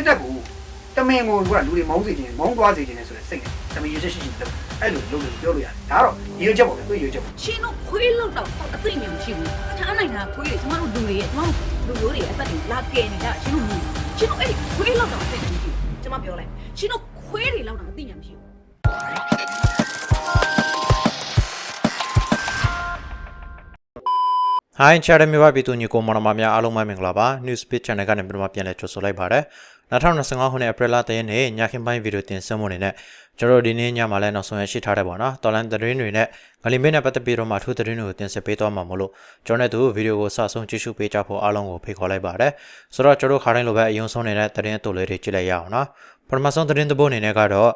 စစ်တပ်ကိုတမင်ကိုကလူတွေမောင်းစေခြင်းမောင်းသွားစေခြင်းနဲ့ဆိုတဲ့စိတ်နဲ့တမင်ရွေးချက်ရှိရှိလုပ်အဲ့လိုလုပ်လို့ပြောလို့ရတယ်ဒါကတော့ရွေးချက်ပေါ့လေသူရွေးချက်ပေါ့ရှင်တို့ခွေးလောက်တော့အသိဉာဏ်မရှိဘူး။ထားနိုင်တာခွေးတွေကျမတို့လူတွေရဲ့ကျမတို့လူမျိုးတွေရဲ့အသက်တွေလာကယ်နေတာရှင်တို့မြင်။ရှင်တို့အဲ့ဒီခွေးလောက်တော့အသိဉာဏ်မရှိဘူး။ကျမပြောလိုက်။ရှင်တို့ခွေးတွေလောက်တော့အသိဉာဏ်မရှိဘူးဟိုင်းချာရမြဝပြည်သူညီကိုမောင်နှမများအားလုံးပဲမင်္ဂလာပါ News Page Channel ကနေပြန်ပြန်လဲကြိုဆိုလိုက်ပါတယ် 2025ခုနှစ် April လ3ရက်နေ့ညခင်ပိုင်းဗီဒီယိုတင်ဆက်မှုနေနဲ့ကျွန်တော်ဒီနေ့ညမှာလည်းနောက်ဆုံးရရှိထားတယ်ပေါ့နော်တော်လန်သတင်းတွေနဲ့ငလီမင်းနဲ့ပတ်သက်ပြီးတော့မှထိုးသတင်းတွေကိုတင်ဆက်ပေးသွားမှာမို့လို့ကျွန်တော်နဲ့သူဗီဒီယိုကိုစဆုံးကြည့်ရှုပေးကြဖို့အားလုံးကိုဖိတ်ခေါ်လိုက်ပါတယ်ဆိုတော့ကျွန်တော်ခါတိုင်းလိုပဲအယုံဆုံးနေတဲ့သတင်းအတူလေးတွေကြည့်လိုက်ရအောင်နော်ပထမဆုံးသတင်းတစ်ပုဒ်အနေနဲ့ကတော့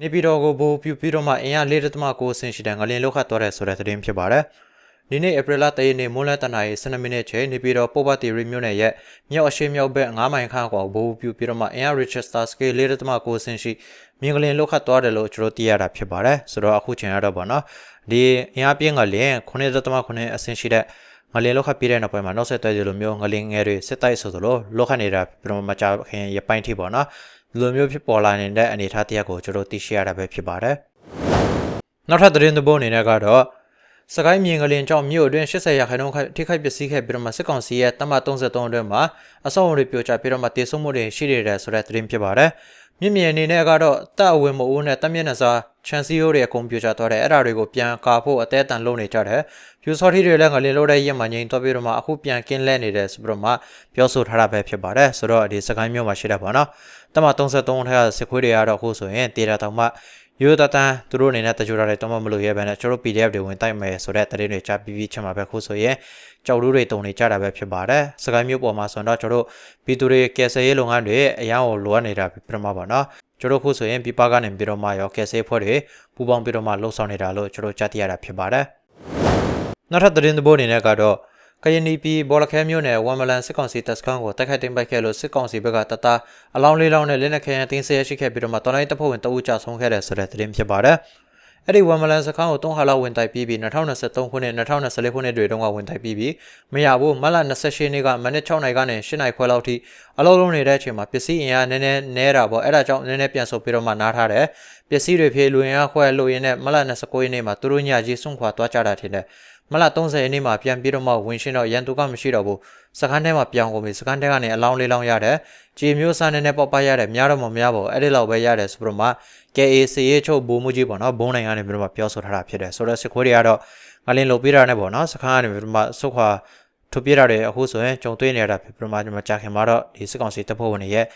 နေပြည်တော်ကိုဘူပြူပြီးတော့မှအင်အား4.9ဆင့်ရှိတဲ့ငလင်လောက်ခတ်သွားတဲ့ဆိုတဲ့သတင်းဖြစ်ပါတယ် ဒီနေ့ဧပြီလ3ရက်နေ့မွန်းလယ်တနာရီ12မိနစ်ချိန်နေပြည်တော်ပိုဘတီရီမြို့နယ်ရဲ့မြောက်အရှေ့မြောက်ဘက်9မိုင်ခန့်ကွာဘူပြူပြီးတော့မှအင်အား Richester scale 4.9ဆင့်ရှိမြင်းကလင်လောက်ခတ်သွားတယ်လို့ကျွန်တော်သိရတာဖြစ်ပါတယ်ဆိုတော့အခုချိန်ရတော့ဗောနော်ဒီအင်အားပြင်းကလင်9.9အဆင့်ရှိတဲ့ငလင်လောက်ခတ်ပြတဲ့နောက်ပိုင်းမှာနောက်ဆက်တွဲဒီလိုမျိုးငလင်ငယ်တွေစစ်တိုက်ဆိုသလိုလောက်ခတ်နေတာပြီးတော့မကြခင်ရပိုင်းထိပေါ့နော်ဒီလိုမျိုးဖြစ်ပေါ်လာနေတဲ့အနေအထားတစ်ရပ်ကိုကျွန်တော်သိရှိရတာပဲဖြစ်ပါတယ်နောက်ထပ်သတင်းသဘောအနေနဲ့ကတော့ စကိုင်းမြင်ကလင်ကြောင့်မြို့အတွင်း80ရာခိုင်နှုန်းထိခိုက်ပျက်စီးခဲ့ပြီးတော့မှစစ်ကောင်စီရဲ့တမတ်33အတွင်းမှာအဆောက်အုံတွေပြိုကျပြီးတော့မှတေဆုံးမှုတွေရှိနေတယ်ဆိုတဲ့သတင်းဖြစ်ပါတယ်။မြင့်မြင်အနေနဲ့ကတော့တပ်အဝင်မအိုးနဲ့တပ်မျက်နှာစာချန်စီယိုတွေအကုန်ပြိုကျသွားတယ်အဲ့ဒါတွေကိုပြန်ကာဖို့အသေးအတန်လုပ်နေကြတယ်။ပြူစော်ထီတွေလည်းငလင်လို့တဲ့ရက်မှငိန်သွားပြီးတော့မှအခုပြန်ကင်းလဲနေတယ်ဆိုပြီးတော့မှပြောဆိုထားတာပဲဖြစ်ပါတယ်။ဆိုတော့ဒီစကိုင်းမြို့မှာရှိတဲ့ပေါ့နော်။တမတ်33ထက်ကစစ်ခွေးတွေကတော့အခုဆိုရင်တေတာတောင်မှ ရိုးတတန်းသူတို့အနေနဲ့တကြိုတာတွေတော့မလို့ရဲပဲနဲ့ကျွန်တော် PDF တွေဝင်တိုက်မယ်ဆိုတဲ့သတင်းတွေကြားပြီးပြီးချက်မှာပဲခုဆိုရင်ကြောက်လူတွေတုံနေကြတာပဲဖြစ်ပါတယ်စကိုင်းမျိုးပေါ်မှာဆိုတော့ကျွန်တော်တို့ပြည်သူတွေကယ်ဆယ်ရေးလုပ်ငန်းတွေအရန်ကိုလိုအပ်နေတာပြမပါနော်ကျွန်တော်ခုဆိုရင်ပြပကနေပြီးတော့မှရောကယ်ဆယ်ဖွဲ့တွေပူပေါင်းပြီးတော့မှလှုပ်ဆောင်နေတာလို့ကျွန်တော်ကြားသိရတာဖြစ်ပါတယ်နောက်ထပ်သတင်းသဘောအနေနဲ့ကတော့ ကရင်နီပြည်ဘောလခဲမြို့နယ်ဝမ်မလန်စစ်ကောင်စီတပ်စခန်းကိုတိုက်ခိုက်သိမ်းပိုက်ခဲ့လို့စစ်ကောင်စီဘက်ကတတအလောင်းလေးလောင်းနဲ့လက်နက်ခဲယမ်းတင်းဆဲရရှိခဲ့ပြီးတော့မှတော်လိုင်းတပ်ဖွဲ့ဝင်တအူးကြဆုံးခဲ့တယ်ဆိုတဲ့သတင်းဖြစ်ပါတယ်။အဲ့ဒီဝမ်မလန်စခန်းကို၃ဟာလောက်ဝင်တိုက်ပြီးပြီး2023ခုနှစ်2024ခုနှစ်တွေတုန်းကဝင်တိုက်ပြီးပြီးမရဘူးမလ28ရက်နေ့ကမနစ်6နိုင်ကနေ8နိုင်ခွဲလောက်ထိအလုံးလုံးနေတဲ့အချိန်မှာပစ္စည်းအင်အားနည်းနည်းနဲတာပေါ့အဲ့ဒါကြောင့်နည်းနည်းပြန်ဆုပ်ပြီးတော့မှနားထားတယ်ပစ္စည်းတွေဖြေလူရင်အားခွဲလို့ရင်းနဲ့မလ29ရက်နေ့မှာသူတို့ညကြီးစွန့်ခွာသွားကြတာထင်တယ် မလ30ရက်နေ့မှာပြန်ပြီးတော့မှဝင်ရှင်းတော့ရန်သူကမရှိတော့ဘူးစကန်ထဲမှာပြောင်းကုန်ပြီစကန်ထဲကနေအလောင်းလေးလောင်းရတယ်ဂျီမျိုးစားနေနဲ့ပေါက်ပရတယ်များတော့မများပါဘူးအဲ့ဒီလောက်ပဲရတယ်ဆိုပြီးတော့မှ KACA ချုပ်ဘိုးမှုကြီးပေါ့နော်ဘုံနိုင်ငံကနေပြီးတော့မှပြောဆိုထားတာဖြစ်တယ်ဆိုတော့စစ်ခွေးတွေကတော့ငလင်းလုံပြတာနဲ့ပေါ့နော်စကန်ကနေပြီးတော့မှဆုတ်ခွာထုတ်ပြရတယ်အခုဆိုရင်ကြုံတွေ့နေရတာဖြစ်ပြီးတော့မှကျွန်တော်ကြာခင်မှာတော့ဒီစစ်ကောင်စီတပ်ဖွဲ့ဝင်တွေရဲ့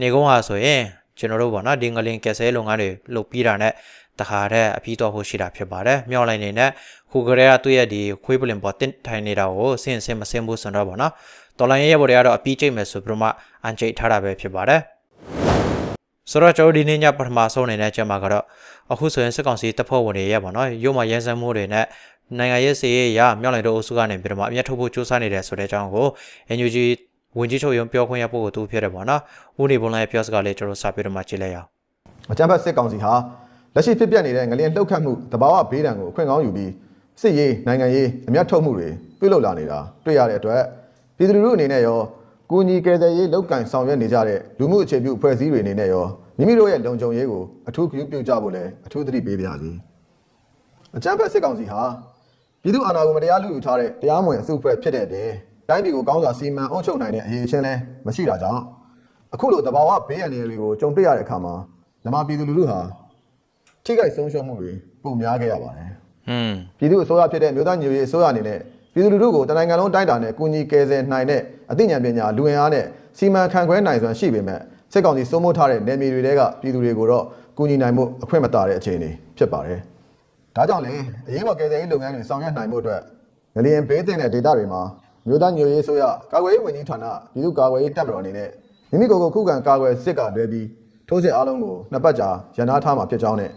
နေကုန်းဟာဆိုရင်ကျွန်တော်တို့ပေါ့နော်ဒီငလင်းကက်ဆဲလုပ်ငန်းတွေလုပ်ပြီးတာနဲ့ တခါတဲ့အပြီးတော့ဖို့ရှိတာဖြစ်ပါတယ်မြောက်လိုက်နေနဲ့ခုကလေးကသူ့ရဲ့ဒီခွေးပလင်ပေါ်တင့်ထိုင်နေတာကိုစင်စင်မစင်ဘူးဆိုတော့ပေါ့နော်တော်လိုင်းရဲ့ဘော်တွေကတော့အပြီးကျိတ်မယ်ဆိုပြီးတော့မှအန်ကျိတ်ထားတာပဲဖြစ်ပါတယ်ဆိုတော့ကျွန်တော်ဒီနေ့ညပထမဆုံးအနေနဲ့ကျမကတော့အခုဆိုရင်စစ်ကောင်စီတပ်ဖွဲ့ဝင်တွေရဲ့ပေါ့နော်ရုံမရဲစမ်းမှုတွေနဲ့နိုင်ငံရေးစီရေးရမြောက်လိုက်တော့အုပ်စုကနေပြီးတော့မှအမျက်ထုတ်ဖို့စူးစမ်းနေတယ်ဆိုတဲ့အကြောင်းကို NUG ဝင်ကြီးချုပ်ရုံပြောခွင့်ရပုဂ္ဂိုလ်သူဖြစ်တယ်ပေါ့နော်ဦးနေဘုံလိုက်ပြောစကားလေးကျွန်တော်စာပြတော့မှကြည့်လိုက်ရအောင်အကြမ်းဖက်စစ်ကောင်စီဟာ လက်ရှိဖြစ်ပျက်နေတဲ့ငလျင်လှုပ်ခတ်မှုတဘာဝဘေးဒဏ်ကိုအခွင့်ကောင်းယူပြီးစစ်ရေးနိုင်ငံရေးအမျက်ထုတ်မှုတွေပြုလုပ်လာနေတာတွေ့ရတဲ့အတွက်ပြည်သူလူထုအနေနဲ့ရောကူညီကယ်ဆယ်ရေးလုပ်ကင်ဆောင်ရွက်နေကြတဲ့လူမှုအခြေပြုအဖွဲ့အစည်းတွေအနေနဲ့ရောမိမိတို့ရဲ့လုံခြုံရေးကိုအထူးပြုပြုကြဖို့လည်းအထူးသတိပေးပါရစေ။အကြမ်းဖက်စစ်ကောင်စီဟာပြည်သူအာဏာကိုမတရားလူယူထားတဲ့တရားမဝင်အစုအဖွဲ့ဖြစ်တဲ့တဲ့တိုင်းပြည်ကိုကောင်းစွာစီမံအုပ်ချုပ်နိုင်တဲ့အရေးအချင်းလည်းမရှိတာကြောင့်အခုလိုတဘာဝဘေးအန္တရာယ်တွေကိုကြုံတွေ့ရတဲ့အခါမှာမြန်မာပြည်သူလူထုဟာ ထိခိုက်ဆုံးရှုံးမှုတွေပုံများခဲ့ရပါတယ်อืม။ပြည်သူအစိုးရဖြစ်တဲ့မြို့သားညွေရေးအစိုးရအနေနဲ့ပြည်သူလူထုကိုတနိုင်ငံလုံးတိုင်းတာနဲ့ကူညီကယ်ဆယ်နိုင်တဲ့အသိဉာဏ်ပညာလူဝင်အားနဲ့စီမံခန့်ခွဲနိုင်စွမ်းရှိပေမဲ့စစ်ကောင်စီစိုးမိုးထားတဲ့နယ်မြေတွေတဲကပြည်သူတွေကိုတော့ကူညီနိုင်မှုအခွင့်မတာတဲ့အခြေအနေဖြစ်ပါတယ်။ဒါကြောင့်လည်းအရေးပေါ်ကယ်ဆယ်ရေးလုပ်ငန်းတွေဆောင်ရွက်နိုင်မှုအတွက်ငလျင်ဘေးတင်တဲ့ဒေသတွေမှာမြို့သားညွေရေးအစိုးရကာကွယ်ရေးဝန်ကြီးဌာနပြည်သူ့ကာကွယ်ရေးတပ်မတော်အနေနဲ့မိမိကိုယ်ကိုခုခံကာကွယ်စစ်ကလွဲပြီးထိုးစစ်အားလုံးကိုနှစ်ပတ်ကြာရန်နာထားမှာဖြစ်ကြောင်းနဲ့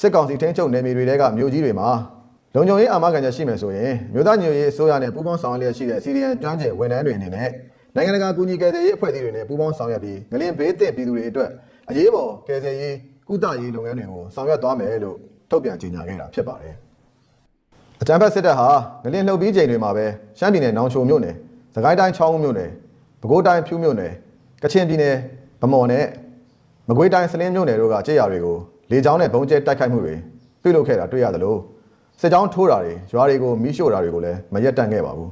စစ်ကောင်စီထိန်းချုပ်နယ်မြေတွေတဲကမြို့ကြီးတွေမှာလုံခြုံရေးအာမခံချက်ရှိမယ်ဆိုရင်မြို့သားညွေရေးအစိုးရနဲ့ပူးပေါင်းဆောင်ရွက်လျက်ရှိတဲ့စီရီယန်ကျွမ်းကျင်ဝန်ထမ်းတွေအနေနဲ့နိုင်ငံတကာကူညီကယ်ဆယ်ရေးအဖွဲ့အစည်းတွေနဲ့ပူးပေါင်းဆောင်ရွက်ပြီးငလျင်ဘေးသင့်ပြည်သူတွေအတွက်အရေးပေါ်ကယ်ဆယ်ရေးကုသရေးလုပ်ငန်းတွေကိုဆောင်ရွက်သွားမယ်လို့ထုတ်ပြန်ကြေညာခဲ့တာဖြစ်ပါတယ်။အကြံဖက်စစ်တပ်ဟာငလျင်လှုပ်ပြီးချိန်တွေမှာပဲရှမ်းပြည်နယ်နောင်ချိုမြို့နယ်၊စကိုင်းတိုင်းချောင်းဦးမြို့နယ်၊ပဲခူးတိုင်းဖြူးမြို့နယ်၊ကချင်ပြည်နယ်ဗမော်နဲ့မကွေးတိုင်းစလင်းမြို့နယ်တို့ကကြေးရွာတွေကို လေကြောင်းနဲ့ဘုံကျဲတိုက်ခိုက်မှုတွေပြုလုပ်ခဲ့တာတွေ့ရသလိုစစ်ကြောင်းထိုးတာတွေရွာတွေကိုမီးရှို့တာတွေကိုလည်းမရက်တန့်ခဲ့ပါဘူး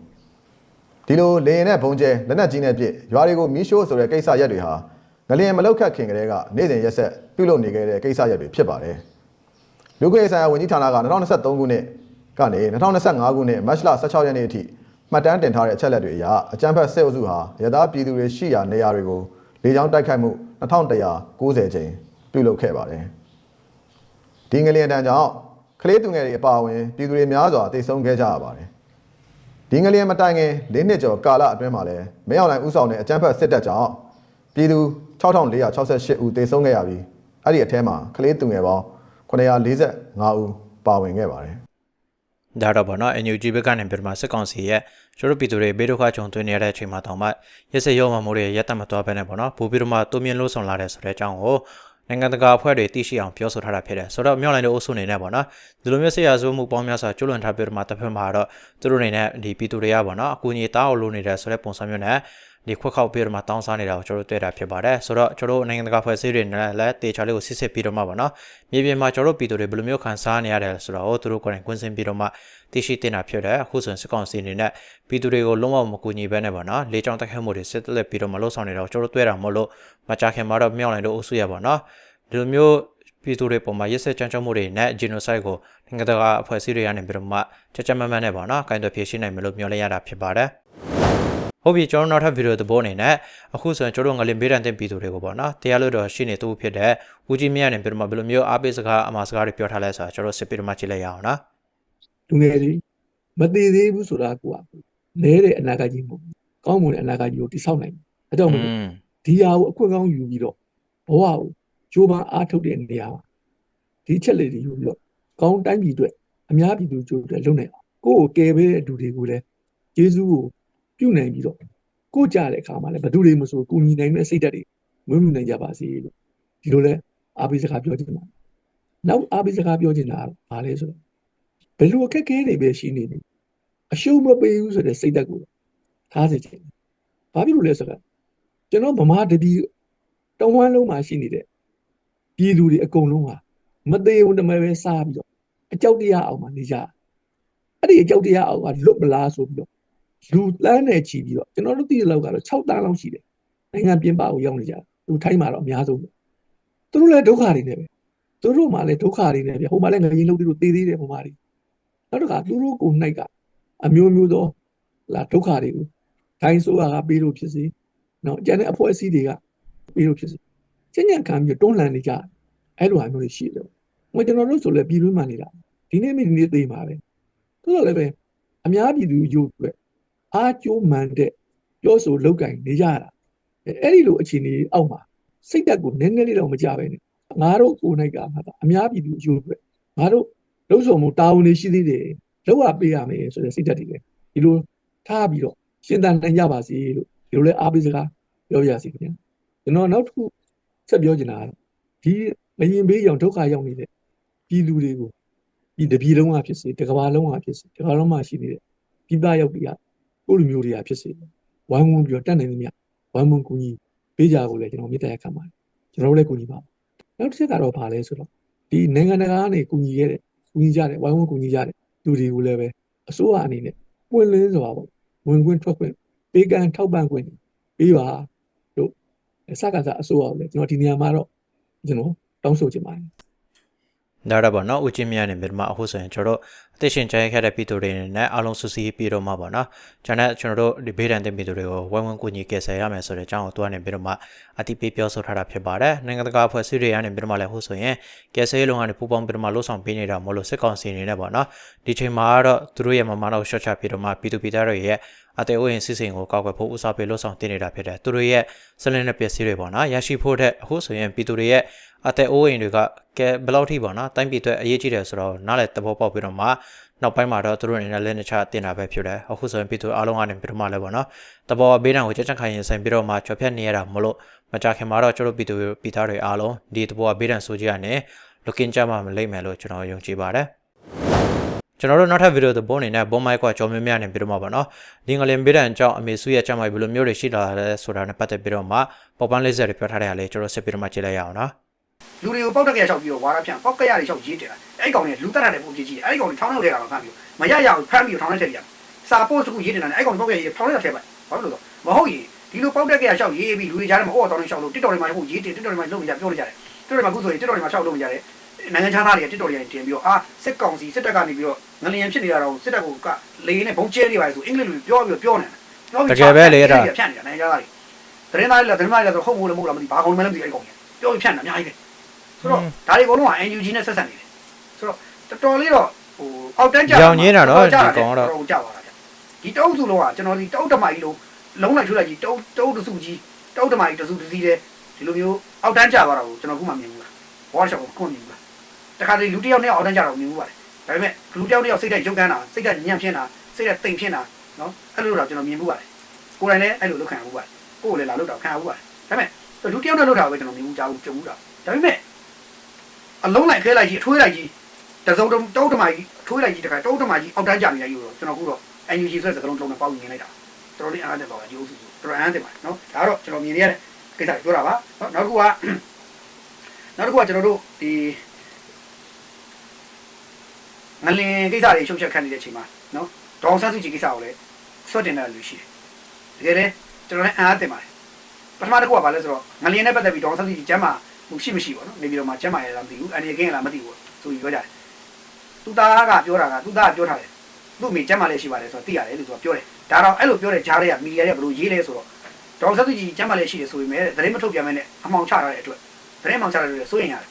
ဒီလိုလေရင်နဲ့ဘုံကျဲလက်နက်ကြီးနဲ့ပစ်ရွာတွေကိုမီးရှို့ဆိုတဲ့ကိစ္စရက်တွေဟာငလျင်မလောက်ခတ်ခင်ကတည်းကနေ့စဉ်ရက်ဆက်ပြုလုပ်နေခဲ့တဲ့ကိစ္စရက်တွေဖြစ်ပါတယ်လူ့ခွင့်ရေးဆိုင်ရာဝန်ကြီးဌာနက2023ခုနှစ်ကနေ2025ခုနှစ်မတ်လ16ရက်နေ့အထိမှတ်တမ်းတင်ထားတဲ့အချက်လက်တွေအရအကြမ်းဖက်စစ်အုပ်စုဟာရသားပြည်သူတွေရှိရာနေရာတွေကိုလေကြောင်းတိုက်ခိုက်မှု2190ကြိမ်ပြုလုပ်ခဲ့ပါတယ်။ ဒီငလျင်တန်းကြောင့်ကလေးသူငယ်တွေအပါအဝင်ပြည်သူတွေများစွာတိတ်ဆုံးခဲ့ကြရပါတယ်။ဒီငလျင်မတိုင်ခင်၄နှစ်ကျော်ကာလအတွင်းမှာလည်းမင်းအောင်လှိုင်ဦးဆောင်တဲ့အကြမ်းဖက်စစ်တပ်ကြောင့်ပြည်သူ6468ဦးတိတ်ဆုံးခဲ့ရပြီးအဲ့ဒီအထဲမှာကလေးသူငယ်ပေါင်း945ဦးပါဝင်ခဲ့ပါတယ်။ဒါတော့ဗောနော် NUG ဘက်ကနေပြမစစ်ကောင်စီရဲ့ကျတို့ပြည်သူတွေဘေးဒုက္ခကြုံတွေ့နေရတဲ့အချိန်မှာတောင်မှရက်စက်ရောမမှုတွေရက်တတ်မသွားဘဲနဲ့ဗောနော်ပို့ပြီးတော့မှတုံမြင့်လို့ဆောင်လာတဲ့ဆိုတဲ့အကြောင်းကို နိုင်ငံတကာအဖွဲ့တွေသိရှိအောင်ပြောဆိုထားတာဖြစ်တယ်ဆိုတော့မြောက်လိုင်းတို့အုပ်စုနေနဲ့ဗောနော်ဒီလိုမျိုးဆေးရဆိုးမှုပေါင်းများစွာကျွလွန်ထားပြီးတော့မှတစ်ဖက်မှာတော့သူတို့အနေနဲ့ဒီပြည်သူတွေကဗောနော်အကူအညီတောင်းလို့နေတဲ့ဆိုတဲ့ပုံစံမျိုးနဲ့ ဒီခွက်ခောက်ပြီးတော့မှတောင်းစားနေတာကိုကျွန်တော်တို့တွေ့တာဖြစ်ပါတယ်ဆိုတော့ကျွန်တော်တို့နိုင်ငံတကာဖွဲ့စည်းတွေနဲ့လည်းတေချာလေးကိုစစ်စစ်ပြီးတော့မှဗောနော်မြေပြင်မှာကျွန်တော်တို့ပြည်သူတွေဘယ်လိုမျိုးခံစားနေရတယ်ဆိုတော့သူတို့ကိုယ်တိုင်ကွင်းစင်ပြီးတော့မှသိရှိတင်တာဖြစ်တယ်အခုဆိုရင်စစ်ကောင်စီအနေနဲ့ပြည်သူတွေကိုလုံးဝမကူညီဘဲနဲ့ဗောနော်လေကြောင်းတိုက်ခိုက်မှုတွေစစ်တက်လက်ပြီးတော့မှလှုပ်ဆောင်နေတာကိုကျွန်တော်တို့တွေ့တာမဟုတ်လို့မကြခင်မှာတော့မြောက်လိုင်းတို့အုပ်စုရဗောနော်ဒီလိုမျိုးပြည်သူတွေပုံမှာရက်စက်ကြမ်းကြုတ်မှုတွေနဲ့ genocide ကိုနိုင်ငံတကာအဖွဲ့အစည်းတွေကနေပြီးတော့မှကြကြမမနဲ့ဗောနော်ကင်တွယ်ဖြေရှင်းနိုင်မယ်လို့မျှော်လင့်ရတာဖြစ်ပါတယ် ဟုတ်ပြီကျွန်တော်နောက်ထပ်ဗီဒီယိုသဘောအနေနဲ့အခုဆိုရင်ကျွန်တော်တို့ငလင်ဘေးဒဏ်တင်ပြည်သူတွေကိုပေါ့နော်တရားလို့တော့ရှိနေသူဖြစ်တဲ့ဦးကြီးမြတ်နဲ့ပြီးတော့မှဘယ်လိုမျိုးအားပေးစကားအမှာစကားတွေပြောထားလဲဆိုတာကျွန်တော်စစ်ပြီးတော့မှကြည့်လိုက်ရအောင်နော်လူငယ်တွေမသေးသေးဘူးဆိုတာကိုကလဲတဲ့အနာဂတ်ကြီးမဟုတ်ဘူးကောင်းမွန်တဲ့အနာဂတ်ကြီးကိုတိဆောက်နိုင်တယ်အဲကြောင့်မို့လို့ဒီဟာကိုအခွင့်ကောင်းယူပြီးတော့ဘဝကိုကြိုးပမ်းအားထုတ်တဲ့နေရာမှာဒီအချက်လေးတွေယူပြီးတော့ကောင်းတိုင်းပြည်အတွက်အများပြည်သူကြိုးအတွက်လုပ်နိုင်အောင်ကိုယ့်ကိုကယ်ပေးတဲ့လူတွေကိုလည်းယေရှုကို ပြုနိုင်ပြီးတော့ကိုယ်ကြတဲ့အခါမှာလည်းဘယ်သူတွေမဆိုကူညီနိုင်တဲ့စိတ်ဓာတ်တွေမွေးမြူနိုင်ကြပါစေလို့ဒီလိုလဲအားပေးစကားပြောချင်ပါတယ်နောက်အားပေးစကားပြောချင်တာကဘာလဲဆိုတော့ဘယ်လိုအခက်အခဲတွေပဲရှိနေနေအရှုံးမပေးဘူးဆိုတဲ့စိတ်ဓာတ်ကိုထားစေချင်တယ်။ဘာဖြစ်လို့လဲဆိုတော့ကျွန်တော်ဗမာတပီတဝမ်းလုံးမှာရှိနေတဲ့ပြည်သူတွေအကုန်လုံးဟာမသေးဘူးတမဲပဲစားပြီးတော့အကြောက်တရားအောင်မှာနေကြတယ်။အဲ့ဒီအကြောက်တရားအောင်ကလွတ်ပလားဆိုပြီးတော့ လူတန်းနဲ့ချီပြီးတော့ကျွန်တော်တို့သိတဲ့လောက်ကတော့6တန်းလောက်ရှိတယ်။နိုင်ငံပြင်ပကိုရောက်နေကြတယ်။သူထိုင်းမှာတော့အများဆုံးပဲ။သူတို့လည်းဒုက္ခတွေနဲ့ပဲ။သူတို့မှလည်းဒုက္ခတွေနဲ့ပြဟိုမှာလည်းငရင်လုံးတွေတေးသေးတယ်ဟိုမှာတွေနောက်တစ်ခါသူတို့ကိုနှိုက်ကအမျိုးမျိုးသောလာဒုက္ခတွေကိုဒိုင်းဆိုးကပေးလို့ဖြစ်စေနော်ကျန်တဲ့အဖွဲ့အစည်းတွေကပေးလို့ဖြစ်စေကျင့်ကြံခံပြီးတွန်းလှန်နေကြအဲ့လိုအမျိုးတွေရှိတယ်။ဟိုကျွန်တော်တို့ဆိုလည်းပြည်တွင်းမှာနေတာဒီနေ့မိဒီနေ့သိမှာပဲ။သို့တော်လည်းပဲအများပြည်သူယူအတွက် အားကျိုးမှန်တဲ့ပြောဆိုလောက်ကင်နေကြတာ။အဲ့ဒီလိုအခြေအနေအောက်မှာစိတ်ဓာတ်ကိုနည်းနည်းလေးတော့မကြပဲနဲ့ငါတို့ကိုယ်နိုင်ကအများပြည်သူယူအတွက်ငါတို့လုံးစုံမှုတာဝန်တွေရှိသေးတယ်လောက်ရပေးရမယ်ဆိုတဲ့စိတ်ဓာတ်တွေလည်းဒီလိုထားပြီးတော့ရှင်းတန်နိုင်ကြပါစေလို့ဒီလိုလဲအားပေးစကားပြောပြစီခင်ဗျာကျွန်တော်နောက်တစ်ခုဆက်ပြောချင်တာကတော့ဒီမရင်ဘေးကြောင့်ဒုက္ခရောက်နေတဲ့ပြည်သူတွေကိုဒီတပြည်လုံးကဖြစ်စေတစ်ကမ္ဘာလုံးကဖြစ်စေတစ်ကမ္ဘာလုံးမှာရှိနေတဲ့ပြည်သားရောက်တွေက ကိုယ့်လူမျိုးတွေကဖြစ်စေဝိုင်းဝန်းပြီးတော့တတ်နိုင်သမျှဝိုင်းဝန်းကူညီပေးကြကိုလည်းကျွန်တော်မေတ္တာရက်ခံပါတယ်ကျွန်တော်တို့လည်းကူညီပါမယ်နောက်တစ်ချက်ကတော့ဘာလဲဆိုတော့ဒီနိုင်ငံတကာကနေကူညီခဲ့တဲ့ကူညီကြတယ်ဝိုင်းဝန်းကူညီကြတယ်လူတွေကိုလည်းပဲအစိုးရအနေနဲ့ပွင့်လင်းစွာပေါ့ဝင်ခွင့်ထွက်ခွင့်ပေးကမ်းထောက်ပံ့ခွင့်ပေးပါလို့စကားစားအစိုးရကိုလည်းကျွန်တော်ဒီနေရာမှာတော့ကျွန်တော်တောင်းဆိုချင်ပါတယ်ဒါတော့ဗောနော်ဦးချင်းမြတ်နဲ့မြန်မာအခုဆိုရင်ကျွန်တော်တို့အ သက်ရှင်ကြိုင်ခဲ့တဲ့ပြည်သူတွေနဲ့အားလုံးစုစည်းပြီးတော့မှဗောနော်ကျွန်တော်ကျွန်တော်တို့ဒီဘေးဒဏ်တင်ပြည်သူတွေကိုဝိုင်းဝန်းကူညီကယ်ဆယ်ရမယ်ဆိုတဲ့အကြောင်းကိုသူကနေပြီးတော့မှအတိပေးပြောဆိုထားတာဖြစ်ပါတယ်နိုင်ငံတကာအဖွဲ့အစည်းတွေကနေပြီးတော့မှလည်းဟုတ်ဆိုရင်ကယ်ဆယ်ရေးလုံကနေပူးပေါင်းပြီးတော့မှလှုပ်ဆောင်ပေးနေတာမဟုတ်လို့စစ်ကောင်စီအနေနဲ့ဗောနော်ဒီချိန်မှာတော့သူတို့ရဲ့မမနောက်ရှော့ချပြီးတော့မှပြည်သူပြည်သားတွေရဲ့အတေအိုးရင်စစ်စင်ကိုကောက်ွယ်ဖို့ဦးစားပေးလှုပ်ဆောင်တင်နေတာဖြစ်တယ်သူတို့ရဲ့စလင်းတဲ့ပစ္စည်းတွေပေါ့နော်ရရှိဖို့တဲ့အခုဆိုရင်ပြည်သူတွေရဲ့အတေအိုးရင်တွေကကဲဘယ်လောက်ထိပေါ့နော်တိုင်းပြည်အတွက်အရေးကြီးတယ်ဆိုတော့နားလည်းသဘောပေါက်ပြီးတော့မှ နောက်ပိုင်းမှာတော့သူတို့အနေနဲ့လက်နှချတင်တာပဲဖြစ်တယ်အခုဆိုရင်ပြည်သူအားလုံးကနေပြီးတော့မှလည်းပေါ့နော်တဘောဘေးဒဏ်ကိုကြက်ကြက်ခိုင်ရင်ဆိုင်ပြီးတော့မှချော်ဖြတ်နေရတာမလို့မကြခင်မှာတော့ကျွန်တော်ပြည်သူပြည်သားတွေအားလုံးဒီတဘောဘေးဒဏ်ဆိုကြရနဲ့လုကင်းကြမှာမလိမ့်မယ်လို့ကျွန်တော်ယုံကြည်ပါတယ်ကျွန်တော်တို့နောက်ထပ်ဗီဒီယိုသဘောအနေနဲ့ဘောမိုက်ကကြော်မြမြနေပြီးတော့မှာပါနော်ဒီငလင်ဘေးဒန်အကြောင်းအမေစုရဲ့အကြောင်းမှာဘယ်လိုမျိုးတွေရှိလာလဲဆိုတာနဲ့ပတ်သက်ပြီးတော့မှပေါ်ပန်းလေးဆက်တွေပြောထားတဲ့အရာလေးကျွန်တော်စစ်ပြီးတော့မှကြည့်လိုက်ရအောင်နော် လူတွေကိုပောက်တက်ကရလျှောက်ပြီးတော့ဝါရဖြန့်ပောက်ကရတွေလျှောက်ရေးတယ်အဲ့ကောင်တွေလူတက်တဲ့ပုံကြီးကြီးအဲ့ဒီကောင်တွေထောင်းထောင်းထဲကတော့ဖမ်းပြီးမရရအောင်ဖမ်းပြီးထောင်းထဲထည့်ပြစာပို့စကူရေးတယ်အဲ့ကောင်ပောက်ကရထောင်းထဲထည့်ပါဘာလို့လဲမဟုတ်ရင်ဒီလိုပောက်တက်ကရလျှောက်ရေးပြီးလူတွေကြားထဲမှာအော်တောင်းနေလျှောက်လို့တစ်တော်တွေမှာဟိုရေးတယ်တစ်တော်တွေမှာလုံနေကြပြောနေကြတယ်တစ်တော်တွေမှာခုဆိုရင်တစ်တော်တွေမှာလျှောက်လို့မကြတယ်နိုင်ငံခြားသားတွေကတစ်တော်တွေတင်ပြီးတော့အာစစ်ကောင်စီစစ်တပ်ကနေပြီးတော့ငလျင်ဖြစ်နေတာတော့စစ်တပ်ကလေနဲ့ဘုံကျဲနေပါလေဆိုအင်္ဂလိပ်လိုပြောပြီးပြောနေတာဖြန့်နေတာနိုင်ငံခြားသားတွေသတင်းသားတွေလည်းသတင်းသားတွေလည်းဟုတ်မို့လို့မဟုတ်လားမသိဘာကောင်မှလည်းမသိအဲ့ကောင်ကြီးပြောပြီးဖြန့်တာအများကြီးပဲ ဆိုတော့ဒါတွေအကုန်လုံးက NUG နဲ့ဆက်ဆက်နေတယ်ဆိုတော့တော်တော်လေးတော့ဟိုအောက်တန်းကြတော့ကြာပါတာဗျဒီတအုပ်စုလုံးကကျွန်တော်ဒီတအုပ်တမကြီးလုံးလုံးလိုက်ထွေးလိုက်ကြီးတအုပ်တအုပ်တစုကြီးတအုပ်တမကြီးတစုတစည်းတဲ့ဒီလိုမျိုးအောက်တန်းကြသွားတာကိုကျွန်တော်ခုမှမြင်ဘူးလားဘောရှော့ကိုခုမှမြင်ဘူးလားတခါတလေလူတစ်ယောက်နဲ့အောက်တန်းကြတော့မြင်ဘူးပါတယ်ဒါပေမဲ့လူတစ်ယောက်တစ်ယောက်စိတ်ဓာတ်ရုပ်ကန်းတာစိတ်ဓာတ်ညံ့ဖြစ်တာစိတ်ဓာတ်တိမ်ဖြစ်တာနော်အဲ့လိုတော့ကျွန်တော်မြင်ဘူးပါတယ်ကိုယ်တိုင်လည်းအဲ့လိုလုပ်ခံရဘူးပါတယ်ကိုယ်လည်းလာလုပ်တော့ခံရဘူးပါတယ်ဒါပေမဲ့လူတစ်ယောက်နဲ့လုပ်တာပဲကျွန်တော်မြင်ဘူးကြားဘူးကြုံဘူးတာဒါပေမဲ့ အလုံးလိုက်ခဲလိုက်ကြီးအထွေးလိုက်ကြီးတစုံတုံးတမကြီးအထွေးလိုက်ကြီးတခါတုံးတမကြီးအောက်တန်းကြနေလိုက်ယူတော့ကျွန်တော်ခုတော့ NUG ဆိုတဲ့စကားလုံးလုံးနဲ့ပေါက်မြင်လိုက်တာတော်တော်လေးအားတက်ပါဒီအုပ်စုတော်တော်အားတက်ပါနော်ဒါတော့ကျွန်တော်မြင်ရတဲ့ကိစ္စပြောတာပါနော်နောက်တစ်ခုကနောက်တစ်ခုကကျွန်တော်တို့ဒီငလင်ကိစ္စတွေရှုပ်ချက်ခံနေတဲ့အချိန်မှာနော်ဒေါအောင်ဆန်းစုကြည်ကိစ္စကိုလည်းဆွတ်တင်တဲ့လူရှိတယ်တကယ်လည်းကျွန်တော်လည်းအားတက်ပါတယ်ပထမတစ်ခုကဘာလဲဆိုတော့ငလင်နဲ့ပတ်သက်ပြီးဒေါအောင်ဆန်းစုကြည်ကျမ်းမှာ မှုရှိမရှိပေါ့နော်နေပြီးတော့မှကျမ်းမာရလားမသိဘူးအနေကင်းရလားမသိဘူးဆိုပြီးပြောကြတယ်သူသားကပြောတာကသူသားကပြောထားတယ်သူ့မိကျမ်းမာလေးရှိပါတယ်ဆိုတော့သိရတယ်လို့သူကပြောတယ်ဒါတော့အဲ့လိုပြောတဲ့ဂျားတွေကမီဒီယာတွေကဘယ်လိုရေးလဲဆိုတော့ဒေါက်ဆာသူကြီးကျမ်းမာလေးရှိတယ်ဆိုပေမဲ့သတင်းမထုတ်ပြန်မဲနဲ့အမှောင်ချထားတဲ့အတွက်သတင်းမှောင်ချထားတဲ့အတွက်စိုးရင်ရတယ်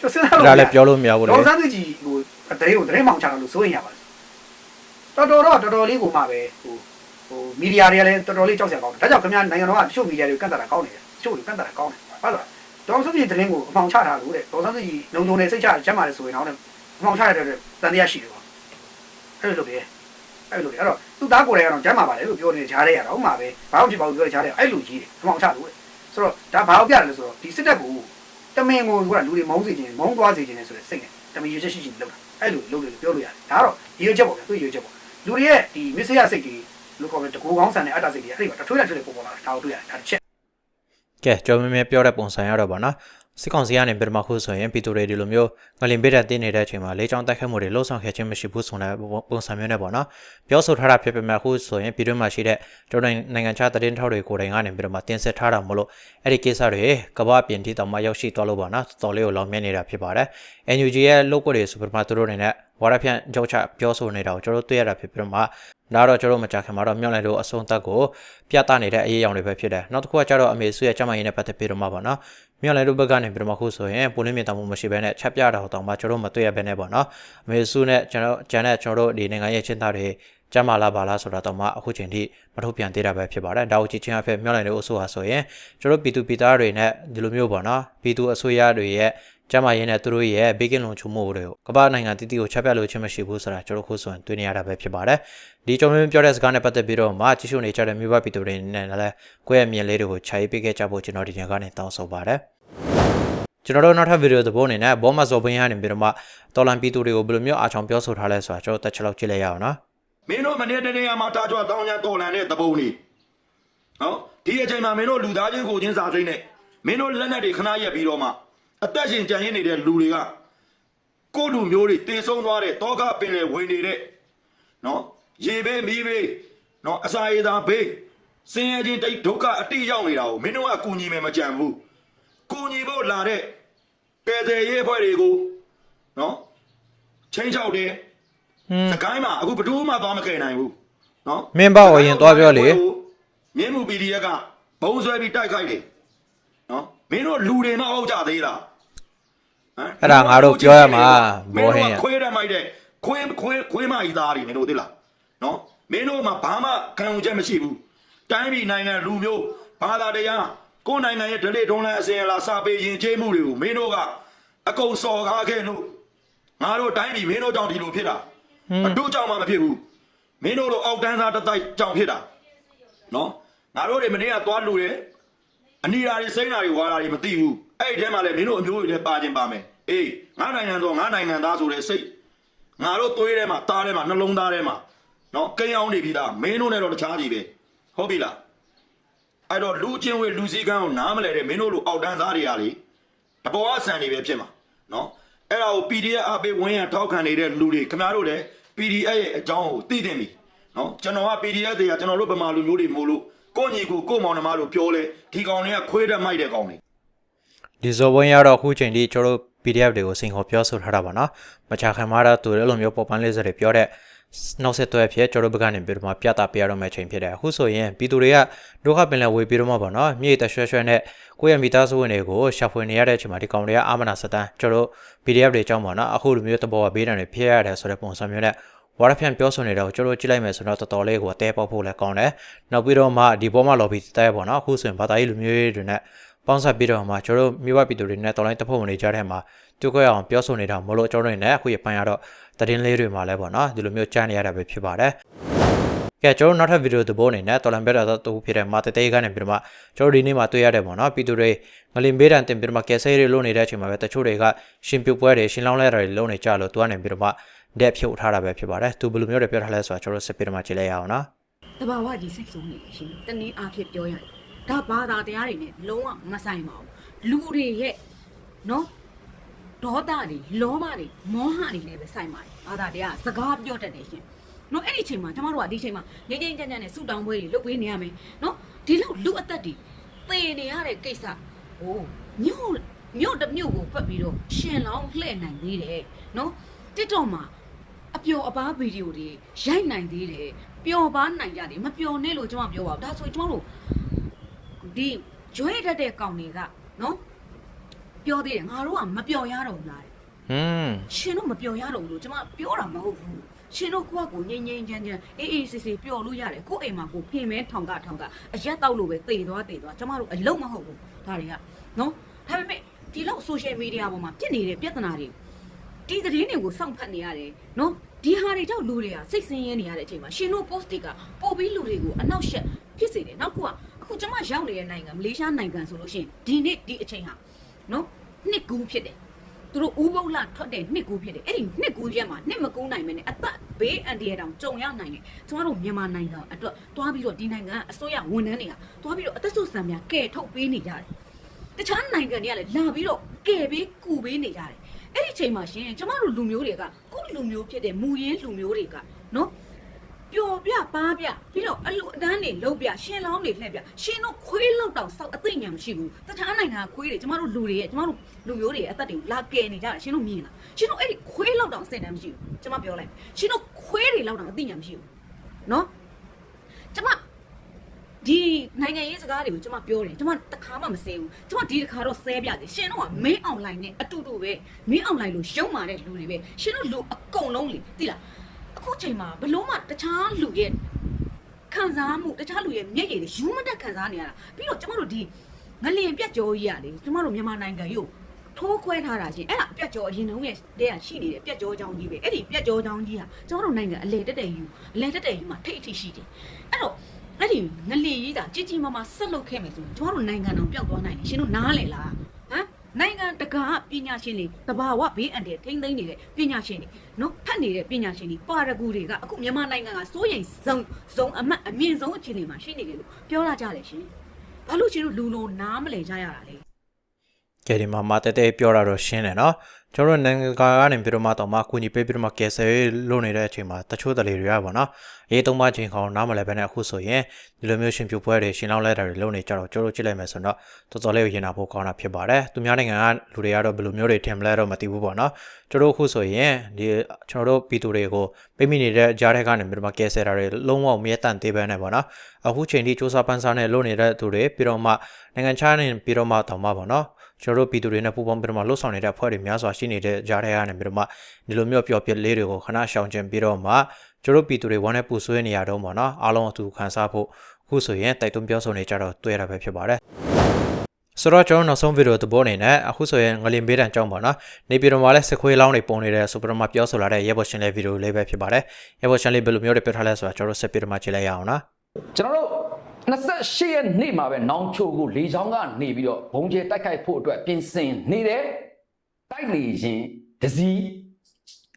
ကျစဉ်းစားလို့ဒါလည်းပြောလို့မရဘူးလေဒေါက်ဆာသူကြီးဟိုသတင်းကိုသတင်းမှောင်ချတာလို့စိုးရင်ရပါတယ်တော်တော်တော့တော်တော်လေးကိုမှပဲဟိုဟိုမီဒီယာတွေကလည်းတော်တော်လေးကြောက်စရာကောင်းတယ်ဒါကြောင့်ခင်ဗျားနိုင်ငံတော်ကတချို့မီဒီယာတွေကန့်တာတာကောင်းနေတယ်တချို့တွေကန့်တာတာကောင်းတယ်ဟုတ်လား ဒေါအောင်ဆန်းစုကြည်သတင်းကိုအမှောင်ချတာလို့တဲ့ဒေါအောင်ဆန်းစုကြည်လုံခြုံနေစိတ်ချကျမ်းမာတယ်ဆိုရင်တော့အမှောင်ချရတဲ့အတွက်တန်တရားရှိတယ်ပေါ့အဲ့လိုလုပ်တယ်အဲ့လိုလေအဲ့တော့သူ့သားကိုယ်တိုင်ကတော့ကျမ်းမာပါတယ်လို့ပြောနေတဲ့ဂျားတဲ့ရတော့ဥမာပဲဘာမှဖြစ်ပါဘူးပြောတဲ့ဂျားတဲ့အဲ့လိုကြီးတယ်အမှောင်ချလို့တဲ့ဆိုတော့ဒါဘာလို့ပြတယ်လဲဆိုတော့ဒီစစ်တပ်ကိုတမင်ကိုကလူတွေမုန်းစေခြင်းမုန်းသွားစေခြင်းနဲ့ဆိုတဲ့စိတ်နဲ့တမင်ရွေးချက်ရှိရှိလုပ်တာအဲ့လိုလုပ်လို့ပြောလို့ရတယ်ဒါကတော့ရွေးချက်ပေါ့ဗျသူ့ရွေးချက်ပေါ့လူတွေရဲ့ဒီမစ္စရစိတ်တွေလို့ခေါ်တဲ့တကူကောင်းဆန်တဲ့အတ္တစိတ်တွေအဲ့ဒီမှာတထွေးလိုက်ထွေးလိုက်ပုံပေါ်လာတာဒါကိုတွေ့ရတယ်ဒါတစ်ချက် ကဲကြော်မြမြပြောတဲ့ပုံစံရတော့ပါနော်စစ်ကောင်စီကနေပြမခုဆိုရင်ပြည်သူတွေဒီလိုမျိုးငလင်ပေးတဲ့တင်းနေတဲ့အချိန်မှာလေကြောင်းတိုက်ခတ်မှုတွေလှုပ်ဆောင်ခဲ့ခြင်းမရှိဘူးဆိုတဲ့ပုံစံမျိုးနဲ့ပေါ့နော်ပြောဆိုထားတာဖြစ်ပေမဲ့အခုဆိုရင်ပြည်တွင်းမှာရှိတဲ့ကျွန်တော်နိုင်ငံခြားသတင်းထောက်တွေကိုယ်တိုင်ကနေပြီးတော့မှတင်ဆက်ထားတာမလို့အဲ့ဒီကိစ္စတွေကမ္ဘာပြင်ထိတောင်မှရောက်ရှိသွားလို့ပေါ့နော်တော်လေးကိုလောင်မြင်နေတာဖြစ်ပါတယ် NUG ရဲ့လုပ်ကွက်တွေဆိုပြီးတော့မှသူတို့အနေနဲ့ ဝါရဖြန့်ကြောက်ချပြောဆိုနေတာကိုကျွန်တော်တို့တွေ့ရတာဖြစ်ပြီးတော့မှဒါတော့ကျွန်တော်မကြခင်မှာတော့မြောက်လိုက်လို့အဆုံးသက်ကိုပြသနေတဲ့အရေးအယောင်တွေပဲဖြစ်တယ်နောက်တစ်ခုကကျတော့အမေစုရဲ့ကျမကြီးနဲ့ပတ်သက်ပြီးတော့မှပေါ့နော်မြောက်လိုက်လို့ဘက်ကနေပြီးတော့မှခုဆိုရင်ပုံလင်းမြင်တောင်မှုမရှိဘဲနဲ့ချက်ပြတာတော့မှကျွန်တော်မတွေ့ရဘဲနဲ့ပေါ့နော်အမေစုနဲ့ကျွန်တော်ဂျန်နဲ့ကျွန်တော်တို့ဒီနိုင်ငံရဲ့ချင်းသားတွေကျမ်းမာလားပါလားဆိုတာတော့မှအခုချိန်ထိမထုတ်ပြန်သေးတာပဲဖြစ်ပါတယ်ဒါကိုကြည့်ချင်းအဖြစ်မြောက်လိုက်လို့အဆိုဟာဆိုရင်ကျွန်တော်ပြည်သူပြည်သားတွေနဲ့ဒီလိုမျိုးပေါ့နော်ပြည်သူအစိုးရတွေရဲ့ ကျမရင်းနဲ့သူတို့ရဲ့ဘေးကင်းလုံခြုံမှုတွေကိုကမ္ဘာနိုင်ငံတည်တည်ကိုချက်ပြလို့ချင်းမရှိဘူးဆိုတာကျွန်တော်ခုဆိုရင်တွေ့နေရတာပဲဖြစ်ပါတယ်ဒီကြောင့်မင်းပြောတဲ့စကားနဲ့ပတ်သက်ပြီးတော့မှကြည့်ရှုနေကြတဲ့မြို့ပပြည်သူတွေနဲ့လည်းကိုယ့်ရဲ့မြင်လေးတွေကိုခြာရေးပေးခဲ့ကြဖို့ကျွန်တော်ဒီညကနေတောင်းဆိုပါတယ်ကျွန်တော်တို့နောက်ထပ်ဗီဒီယိုသဘောအနေနဲ့ဘောမဇော်ဘင်းရနေပြီးတော့မှတော်လန်ပြည်သူတွေကိုဘယ်လိုမျိုးအားချောင်ပြောဆိုထားလဲဆိုတာကျွန်တော်တက်ချက်လောက်ကြည့်လိုက်ရအောင်နော်မင်းတို့မနေ့တနေ့ကမှတာကြွတောင်းချမ်းတော်လန်တဲ့သဘုံနေနော်ဒီအချိန်မှာမင်းတို့လူသားချင်းကိုချင်းစာစိမ့်နဲ့မင်းတို့လက်နက်တွေခဏရက်ပြီးတော့မှ အသက်ရှင်ကြံရင်းနေတဲ့လူတွေကကိုယ့်လူမျိုးတွေတေဆုံးသွားတဲ့တောကပင်လေဝင်နေတဲ့နော်ရေဘေးမီးဘေးနော်အစာရေသာဘေးစင်ရချင်းတိတ်ဒုက္ခအတိရောက်နေတာကိုမင်းတို့ကကူညီမယ်မကြံဘူးကူညီဖို့လာတဲ့ကယ်ဆယ်ရေးအဖွဲ့တွေကိုနော်ချင်းချောက်တယ်ဟွန်းစကိုင်းမှာအခုဘယ်သူမှသွားမကယ်နိုင်ဘူးနော်မင်းပေါ့အရင်သွားပြောလေမြင်းမှု PDF ကဘုံဆွဲပြီးတိုက်ခိုက်တယ်နော်မင်းတို့လူတွေမဟုတ်ကြသေးလားဟမ် အဲ့ဒါငါတို့ပြောရမှာဘောဟင်းရခွေးရမိုက်တဲ့ခွေးခွေးခွေးမကြီးသားတွေမင်းတို့သိလားနော်မင်းတို့မှာဘာမှခံယူချက်မရှိဘူးတိုင်းပြည်နိုင်ငံလူမျိုးဘာသာတရားကိုယ်နိုင်ငံရဲ့ဒလိထုံးလန်းအစဉ်အလာစာပေယဉ်ကျေးမှုတွေကိုမင်းတို့ကအကုန်စော်ကားခဲ့လို့ငါတို့တိုင်းပြည်မင်းတို့ကြောင့်ဒီလိုဖြစ်တာအတို့ကြောင့်မှမဖြစ်ဘူးမင်းတို့လိုအောက်တန်းသားတစ်တိုက်ကြောင့်ဖြစ်တာနော်ငါတို့တွေမနေ့ကသွားလူတယ်အနီရာတွေစိမ့်တာတွေဝါတာတွေမသိဘူးအဲ့ဒီထဲမှာလည်းမင်းတို့အမျိုးတွေလည်းပါခြင်းပါမယ် အေးငါနိုင်ငံတော့ငါနိုင်ငံသားဆိုတဲ့စိတ်ငါတို့သွေးထဲမှာသားထဲမှာနှလုံးသားထဲမှာနော်ကိန်းအောင်နေပြီလားမင်းတို့နဲ့တော့တခြားကြီးပဲဟုတ်ပြီလားအဲ့တော့လူချင်းဝေလူစည်းကမ်းကိုနားမလဲတဲ့မင်းတို့လိုအောက်တန်းသားတွေကလေတဘောအဆန်တွေပဲဖြစ်မှာနော်အဲ့ဒါကို PDF အပေးဝင်းရထောက်ခံနေတဲ့လူတွေခင်ဗျားတို့လည်း PDF ရဲ့အကြောင်းကိုသိသိပြီနော်ကျွန်တော်က PDF တွေကကျွန်တော်တို့ဗမာလူမျိုးတွေမို့လို့ကိုညီကိုကိုမောင်နှမလို့ပြောလဲဒီကောင်တွေကခွေးတက်မိုက်တဲ့ကောင်တွေဒီဇော်ဝင်ရတော့အခုချိန်ထိကျွန်တော်တို့ PDF တွေကိုစင်ခေါ်ပြောဆိုထားတာပါနော်မချခင်မှာတော့သူတို့လိုမျိုးပေါ်ပန်းလေးစတွေပြောတဲ့နောက်ဆက်တွဲဖြစ်ကျွန်တော်တို့ဘက်ကနေပြီးတော့မှပြတာပြရတော့မယ့်ချိန်ဖြစ်တယ်အခုဆိုရင်ပြည်သူတွေကဒုက္ခပင်လယ်ဝေပြီးတော့မှပေါ့နော်မြေတရွှဲရွှဲနဲ့ကိုယ့်ရဲ့မိသားစုဝင်တွေကိုရှာဖွေနေရတဲ့အချိန်မှာဒီကောင်တွေကအာမနာစတန်ကျွန်တော်တို့ PDF တွေအကြောင်းပေါ့နော်အခုလိုမျိုးတဘောကဘေးဒဏ်တွေဖြစ်ရတယ်ဆိုတဲ့ပုံစံမျိုးနဲ့ဝါရဖြန့်ပြောဆိုနေတာကိုကျွန်တော်ကြည့်လိုက်မယ်ဆိုတော့တော်တော်လေးကိုအသေးပေါက်ဖို့လည်းကောင်းတယ်နောက်ပြီးတော့မှဒီဘောမှာ lobby တဲပေါ့နော်အခုဆိုရင်ဘာသာရေးလူမျိုးတွေနဲ့ ပေါင်းဆက်ပြီးတော့မှကျွန်တော်တို့မြို့ပပြည်သူတွေနဲ့တော်လိုင်းတပ်ဖွဲ့ဝင်တွေကြားထဲမှာတူခွဲအောင်ပြောဆိုနေတာမလို့ကျွန်တော်တို့နဲ့အခုရပိုင်းရတော့တည်င်းလေးတွေမှာလည်းပေါ့နော်ဒီလိုမျိုးကြားနေရတာပဲဖြစ်ပါတယ်ကဲကျွန်တော်နောက်ထပ်ဗီဒီယိုသဘောအနေနဲ့တော်လန်ဘက်တော့တူဖြစ်တဲ့မာတေတေးကနေပြီးတော့မှကျွန်တော်ဒီနေ့မှာတွေ့ရတယ်ပေါ့နော်ပြည်သူတွေငလင်ဘေးတန်တင်ပြီးတော့မှကယ်ဆယ်ရေးလုပ်နေတဲ့အချိန်မှာပဲတချို့တွေကရှင်ပြုတ်ပွဲတွေရှင်လောင်းလဲတာတွေလုပ်နေကြလို့သူကနေပြီးတော့မှဒက်ဖြုတ်ထားတာပဲဖြစ်ပါတယ်သူဘယ်လိုမျိုးတွေပြောထားလဲဆိုတာကျွန်တော်စစ်ပြီးတော့မှကြည့်လိုက်ရအောင်နော်တဘာဝကြီးစိတ်ဆိုးနေတယ်ရှင်တနည်းအားဖြင့်ပြောရတယ် ဒါဘာသာတရားတွေနဲ့လုံးဝမဆိုင်ပါဘူးလူတွေရဲ့နော်ဒေါသတွေလောဘတွေမောဟတွေလည်းပဲဆိုင်ပါတယ်ဘာသာတရားစကားပြောတတ်တယ်ရှင်နော်အဲ့ဒီအချိန်မှာကျမတို့ကဒီအချိန်မှာငိမ့်ငိမ့်ကြမ်းကြမ်းနဲ့ဆူတောင်းပွဲတွေလုပ်ပေးနေရမယ်နော်ဒီလောက်လူအသက်တွေသေနေရတဲ့ကိစ္စဟိုမြို့မြို့တစ်မြို့ကိုပတ်ပြီးတော့ရှင်လောင်းလှဲ့နိုင်သေးတယ်နော် TikTok မှာအပျော်အပားဗီဒီယိုတွေရိုက်နိုင်သေးတယ်ပျော်ပါနိုင်ကြတယ်မပျော်နဲ့လို့ကျွန်မပြောပါဘူးဒါဆိုရင်ကျွန်တော်တို့ ဒီကျွဲတတ်တဲ့ကောင်တွေကနော်ပြောသေးတယ်ငါတို့ကမပျော်ရတော့ဘူးလားတဲ့ဟွန်းရှင်တို့မပျော်ရတော့ဘူးလို့ကျွန်မပြောတာမဟုတ်ဘူးရှင်တို့ကိုယ့်ကိုငိမ့်ငိမ့်ချမ်းချမ်းအေးအေးဆေးဆေးပျော်လို့ရတယ်ကိုယ့်အိမ်မှာကိုဖင်မဲထောင်ကထောင်ကအရက်တောက်လို့ပဲတေသွားတေသွားကျွန်မတို့အလုံးမဟုတ်ဘူးဒါတွေကနော်ဒါပေမဲ့ဒီလောက် social media ပေါ်မှာဖြစ်နေတဲ့ပြဿနာတွေဒီသတင်းတွေကိုစောင့်ဖတ်နေရတယ်နော်ဒီဟာတွေကြောင့်လူတွေကစိတ်ဆင်းရဲနေရတဲ့အချိန်မှာရှင်တို့ post တွေကပို့ပြီးလူတွေကိုအနောက်ရှက်ဖြစ်စေတယ်နောက်က အခုကျမရောက်နေတဲ့နိုင်ငံမလေးရှားနိုင်ငံဆိုလို့ရှိရင်ဒီနေ့ဒီအချိန်ဟာနော်နှစ်ကူးဖြစ်တယ်သူတို့ဥပုပ်လာထွက်တဲ့နှစ်ကူးဖြစ်တယ်အဲ့ဒီနှစ်ကူးရက်မှာနှစ်မကူးနိုင်မနဲ့အသက်ဘေးအန္တရာယ်တောင်ကြုံရနိုင်တယ်ကျမတို့မြန်မာနိုင်ငံအတွက်တွားပြီးတော့ဒီနိုင်ငံကအစိုးရဝန်ထမ်းတွေကတွားပြီးတော့အသက်ဆုပ်ဆံများကဲထုတ်ပေးနေကြတယ်တခြားနိုင်ငံတွေကလည်းလာပြီးတော့ကယ်ပေးကူပေးနေကြတယ်အဲ့ဒီချိန်မှာရှင်ကျမတို့လူမျိုးတွေကကိုယ့်လူမျိုးဖြစ်တဲ့မူရင်းလူမျိုးတွေကနော် ပျော်ပြပါပြပြီးတော့အလူအတန်းတွေလုံးပြရှင်လောင်းတွေလှည့်ပြရှင်တို့ခွေးလောက်တောင်စောက်အသိဉာဏ်မရှိဘူးတခြားနိုင်ငံကခွေးတွေကျမတို့လူတွေရဲ့ကျမတို့လူမျိုးတွေရဲ့အသက်တွေကိုလာကယ်နေကြတာရှင်တို့မြင်လားရှင်တို့အဲ့ဒီခွေးလောက်တောင်စင်တမ်းမရှိဘူးကျမပြောလိုက်ရှင်တို့ခွေးတွေလောက်တောင်အသိဉာဏ်မရှိဘူးနော်ကျမဒီနိုင်ငံရေးစကားတွေကိုကျွန်မပြောတယ်ကျွန်မတခါမှမစဲဘူးကျွန်မဒီတခါတော့ဆဲပြတယ်ရှင်တို့ကမင်းအွန်လိုင်းနဲ့အတူတူပဲမင်းအွန်လိုင်းလို့ရုံမာတဲ့လူတွေပဲရှင်တို့လူအကုန်လုံးလေသိလား အခုချိန်မှာဘလို့မှတခြားလူရဲ့ခံစားမှုတခြားလူရဲ့မျက်ရည်တွေယူမတက်ခံစားနေရတာပြီးတော့ကျွန်မတို့ဒီငလျင်ပြက်ကြောကြီးရလေကျွန်မတို့မြန်မာနိုင်ငံရုပ်ထိုးခွဲထားတာရှင်အဲ့ဒါပြက်ကြောအရင်တုန်းကတည်းကရှိနေတဲ့ပြက်ကြောချောင်းကြီးပဲအဲ့ဒီပြက်ကြောချောင်းကြီးဟာကျွန်တော်တို့နိုင်ငံအလေတက်တက်ယူအလေတက်တက်ယူမှာထိတ်အထိရှိတယ်အဲ့တော့အဲ့ဒီငလီကြီးတာကြီးကြီးမားမားဆက်လုပ်ခဲ့မယ်ဆိုရင်ကျမတို့နိုင်ငံတော်ပျောက်သွားနိုင်တယ်ရှင်တို့နားလေလားဟမ် နိုင်ငံတကာပညာရှင်တွေတဘာဝဘေးအန္တရာယ်ထိမ့်သိမ့်နေတဲ့ပညာရှင်တွေနော်ဖတ်နေတဲ့ပညာရှင်တွေပါရဂူတွေကအခုမြန်မာနိုင်ငံကစိုးရိမ်စုံစုံအမတ်အမြင့်ဆုံးအခြေအနေမှာရှိနေတယ်လို့ပြောလာကြတယ်ရှင်ဘာလို့ရှင်တို့လူလုံးနားမလဲကြရတာလဲ ကဲဒီမှာမာတဲတဲပြောတာတော့ရှင်းတယ်နော်ကျွန်တော်တို့နိုင်ငံကာကနေပြီးတော့မှတော့မှအကူအညီပေးပြီးတော့မှကယ်ဆယ်ရေးလုပ်နေတဲ့အချိန်မှာတချို့တလေတွေကပေါ့နော်ရေးသုံးပါချိန်ခေါင်းနားမလဲပဲနဲ့အခုဆိုရင်ဒီလိုမျိုးရှင်ပြပွဲတွေရှင်လောင်းလဲတာတွေလုပ်နေကြတော့ကျွန်တော်တို့ကြည့်လိုက်မယ်ဆိုတော့တော်တော်လေးကိုရင်နာဖို့ကောင်းတာဖြစ်ပါတယ်သူများနိုင်ငံကလူတွေကတော့ဘယ်လိုမျိုးတွေထင်မလဲတော့မသိဘူးပေါ့နော်ကျွန်တော်တို့အခုဆိုရင်ဒီကျွန်တော်တို့ပြည်သူတွေကိုပြမိနေတဲ့ကြားထဲကနေပြီးတော့မှကယ်ဆယ်တာတွေလုံးဝမရတန်သေးပဲနဲ့ပေါ့နော်အခုချိန်ထိစ조사ပန်းစားနဲ့လုပ်နေတဲ့သူတွေပြီးတော့မှနိုင်ငံခြားနေပြီးတော့မှတောင်မှပေါ့နော် ကျွန်တော်တို့ပြည်သူတွေနဲ့ပူးပေါင်းပြီးတော့မှလှုပ်ဆောင်နေတဲ့အဖွဲ့တွေများစွာရှိနေတဲ့ကြားထဲကနေပြီးတော့မှဒီလိုမျိုးပျော်ပြစ်လေးတွေကိုခဏရှောင်ကျဉ်ပြီးတော့မှကျွန်တော်တို့ပြည်သူတွေဝမ်းနဲ့ပူဆွေးနေရတော့ပေါ့နော်အားလုံးအတူခံစားဖို့အခုဆိုရင်တိုက်တွန်းပြောဆိုနေကြတော့တွေ့ရတာပဲဖြစ်ပါတယ်ဆိုတော့ကျွန်တော်နောက်ဆုံးဗီဒီယိုသဘောအနေနဲ့အခုဆိုရင်ငလင်ဘေးတန်ကြောင်းပေါ့နော်နေပြည်တော်မှာလည်းစခွေးလောင်းတွေပုံနေတဲ့ဆိုပြီးတော့မှပြောဆိုလာတဲ့ရဲဘော်ရှင်လေးဗီဒီယိုလေးပဲဖြစ်ပါတယ်ရဲဘော်ရှင်လေးဘယ်လိုမျိုးတွေပြောထားလဲဆိုတာကျွန်တော်တို့ဆက်ပြီးတော့မှကြည့်လိုက်ရအောင်နော်ကျွန်တော်တို့ 28ရက်နေ့မှာပဲနောင်ချိုကိုလေချောင်းကနေပြီးတော့ဘုံကျဲတိုက်ခိုက်ဖို့အတွက်ပြင်ဆင်နေတယ်တိုက်နေရင်ဒစီ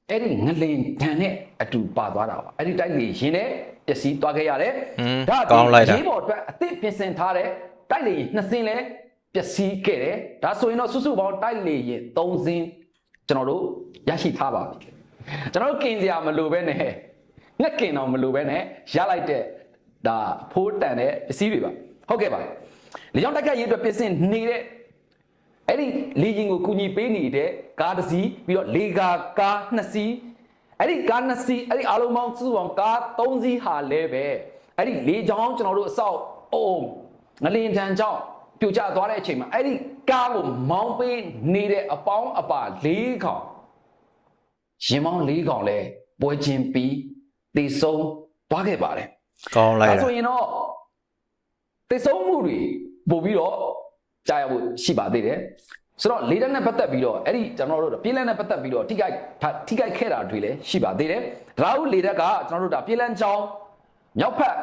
အဲ့ဒီငလင်ဒဏ်နဲ့အတူပါသွားတာပါအဲ့ဒီတိုက်နေရင်လည်းပျက်စီးသွားခဲ့ရတယ်ဒါကောင်းလိုက်တာရေးပေါ်အတွက်အသစ်ပြင်ဆင်ထားတဲ့တိုက်နေရင်နှစ်စင်းလဲပျက်စီးခဲ့တယ်ဒါဆိုရင်တော့စုစုပေါင်းတိုက်နေရင်3စင်းကျွန်တော်တို့ရရှိထားပါပြီကျွန်တော်တို့กินစရာမလိုပဲနဲ့ငက်ကင်တော့မလိုပဲနဲ့ရလိုက်တဲ့ ဒါဖိုးတန်တဲ့ပစ္စည်းတွေပါဟုတ်ကဲ့ပါလေကြောင့်တိုက်ခတ်ရေးအတွက်ပြင်ဆင်နေတဲ့အဲ့ဒီလေရင်ကိုကူညီပေးနေတဲ့ကားတစ်စီးပြီးတော့လေကာကားနှစ်စီးအဲ့ဒီကားနှစ်စီးအဲ့ဒီအားလုံးပေါင်းစုပေါင်းကားသုံးစီးဟာလဲပဲအဲ့ဒီလေချောင်းကျွန်တော်တို့အဆောက်အုံငလင်တန်ကြောင့်ပြိုကျသွားတဲ့အချိန်မှာအဲ့ဒီကားကိုမောင်းပေးနေတဲ့အပေါင်းအပါ၄ခေါင်ရင်မောင်း၄ခေါင်လဲပွဲချင်းပြီးတေဆုံးသွားခဲ့ပါတယ် ကောင်းလိုက်ဒါတာဆိုရင်တော့သေဆုံးမှုတွေပို့ပြီးတော့ကြားရဖို့ရှိပါသေးတယ်ဆိုတော့လေတက်နဲ့ပတ်သက်ပြီးတော့အဲ့ဒီကျွန်တော်တို့ပြည်လန်းနဲ့ပတ်သက်ပြီးတော့ထိခိုက်ထားထိခိုက်ခဲ့တာတွေလည်းရှိပါသေးတယ်ဒါဟုလေတက်ကကျွန်တော်တို့ဒါပြည်လန်းချောင်းမြောက်ဖက်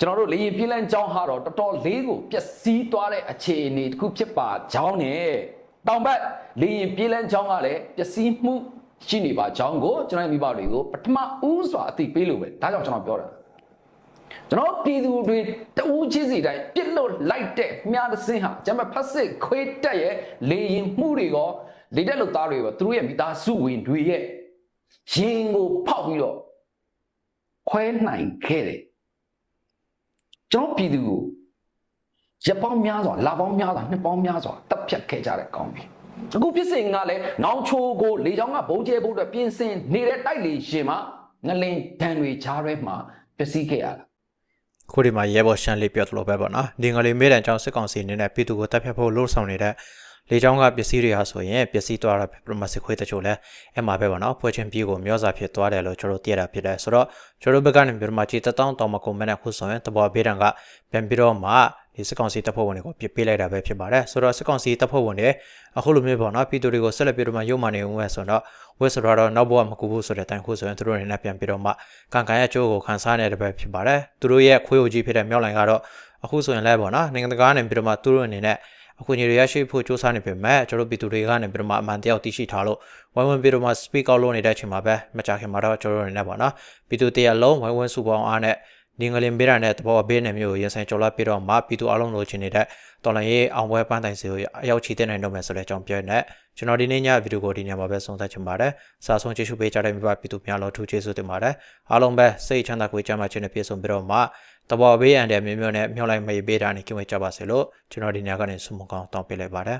ကျွန်တော်တို့လေရင်ပြည်လန်းချောင်းဟာတော့တော်တော်လေးကိုပျက်စီးသွားတဲ့အခြေအနေတစ်ခုဖြစ်ပါကြောင်းနဲ့တောင်ဘက်လေရင်ပြည်လန်းချောင်းကလည်းပျက်စီးမှုရှိနေပါကြောင်းကိုကျွန်တော်ရဲ့မိဘတွေကိုပထမဦးစွာအသိပေးလို့ပဲဒါကြောင့်ကျွန်တော်ပြောတာ ကျွန်တော်ပြည်သူတွေတဦးချင်းစီတိုင်းပြစ်လို့လိုက်တဲ့မြားတစ်စင်းဟာကျွန်မဖတ်စစ်ခွေးတက်ရဲ့လေရင်မှုတွေရောလေတက်လို့သားတွေရောသူတို့ရဲ့မိသားစုဝင်တွေရဲ့ရင်ကိုဖောက်ပြီးတော့ခွဲနိုင်ခဲ့တယ်ကျွန်တော်ပြည်သူကိုရက်ပေါင်းများစွာလပေါင်းများစွာနှစ်ပေါင်းများစွာတပ်ဖြတ်ခဲ့ကြတဲ့ကောင်းပြီအခုဖြစ်စဉ်ကလည်းနောင်ချိုကိုလေချောင်းကဘုံကျဲဖို့အတွက်ပြင်ဆင်နေတဲ့တိုက်လေရှင်မှာငလင်ဒဏ်တွေချားရဲမှာပျက်စီးခဲ့ရတာ ခုဒီမှာရဲဘော်ရှန်လေးပြောသလိုပဲပေါ့နော်ဒီငလေးမေးတန်ကြောင့်စစ်ကောင်စီအနေနဲ့ပြည်သူကိုတပ်ဖြတ်ဖို့လှုံ့ဆော်နေတဲ့လေကြောင်းကပစ္စည်းတွေဟာဆိုရင်ပစ္စည်းသွားတာပြမစစ်ခွေးတချို့လဲအဲ့မှာပဲပေါ့နော်ဖွဲ့ချင်းပြေးကိုမျောစာဖြစ်သွားတယ်လို့ကျွန်တော်သိရတာဖြစ်တယ်ဆိုတော့ကျွန်တော်ဘက်ကနေပြမချီတတောင်းတောင်းမကုန်မနဲ့ခုဆိုရင်တဘောဘေးတံကပြန်ပြီးတော့မှ ဒီစစ်ကောင်စီတပ်ဖွဲ့ဝင်တွေကိုပြစ်ပေးလိုက်တာပဲဖြစ်ပါတယ်ဆိုတော့စစ်ကောင်စီတပ်ဖွဲ့ဝင်တွေအခုလိုမျိုးပေါ့နော်ပြည်သူတွေကိုဆက်လက်ပြီးတော့မှရုံမှနေဦးမယ်ဆိုတော့ဝက်ဆိုတော့နောက်ဘဝမကူဘူးဆိုတဲ့တိုင်ခုဆိုရင်သူတို့အနေနဲ့ပြန်ပြီးတော့မှကန်ကန်ရဲ့အကျိုးကိုခံစားနေတဲ့ပဲဖြစ်ပါတယ်သူတို့ရဲ့ခွေးအိုကြီးဖြစ်တဲ့မြောက်လိုင်ကတော့အခုဆိုရင်လည်းပေါ့နော်နိုင်ငံတကာကနေပြီးတော့မှသူတို့အနေနဲ့အခုညီတွေရရှိဖို့စ조사နေပေမဲ့ကျွန်တော်ပြည်သူတွေကနေပြီးတော့မှအမှန်တရားသိရှိထားလို့ဝိုင်းဝန်းပြီးတော့မှ speak out လုပ်နေတဲ့အချိန်မှာပဲမကြခင်မှာတော့ကျွန်တော်တို့အနေနဲ့ပေါ့နော်ပြည်သူတရားလုံးဝိုင်းဝန်းစုပေါင်းအားနဲ့ ဒီငလင်ပေးရတဲ့တဘောဘေးနယ်မျိုးကိုရင်ဆိုင်ကြော်လာပြီးတော့မှပြည်သူအလုံးလိုချင်နေတဲ့တော်လိုင်းရေးအောင်ပွဲပန်းတိုင်စီကိုအရောက်ချီတဲ့နိုင်တော့မယ်ဆိုတဲ့အကြောင်းပြောနေကျွန်တော်ဒီနေ့ညဗီဒီယိုကိုဒီညမှာပဲဆုံးသက်ချင်ပါတယ်စာဆုံးကြည့်ရှုပေးကြတဲ့မိဘပြည်သူများလို့ထူးကျေးဇူးတင်ပါတယ်အားလုံးပဲစိတ်ချမ်းသာကိုယ်ကျမ်းမာခြင်းနဲ့ပြည့်စုံပြီးတော့မှတဘောဘေးအန်တဲ့မျိုးမျိုးနဲ့မျှော်လိုက်မေးပေးတာနေကြွေးကြပါစေလို့ကျွန်တော်ဒီညကနေဆုမကောင်းတောင်းပေးလိုက်ပါတယ်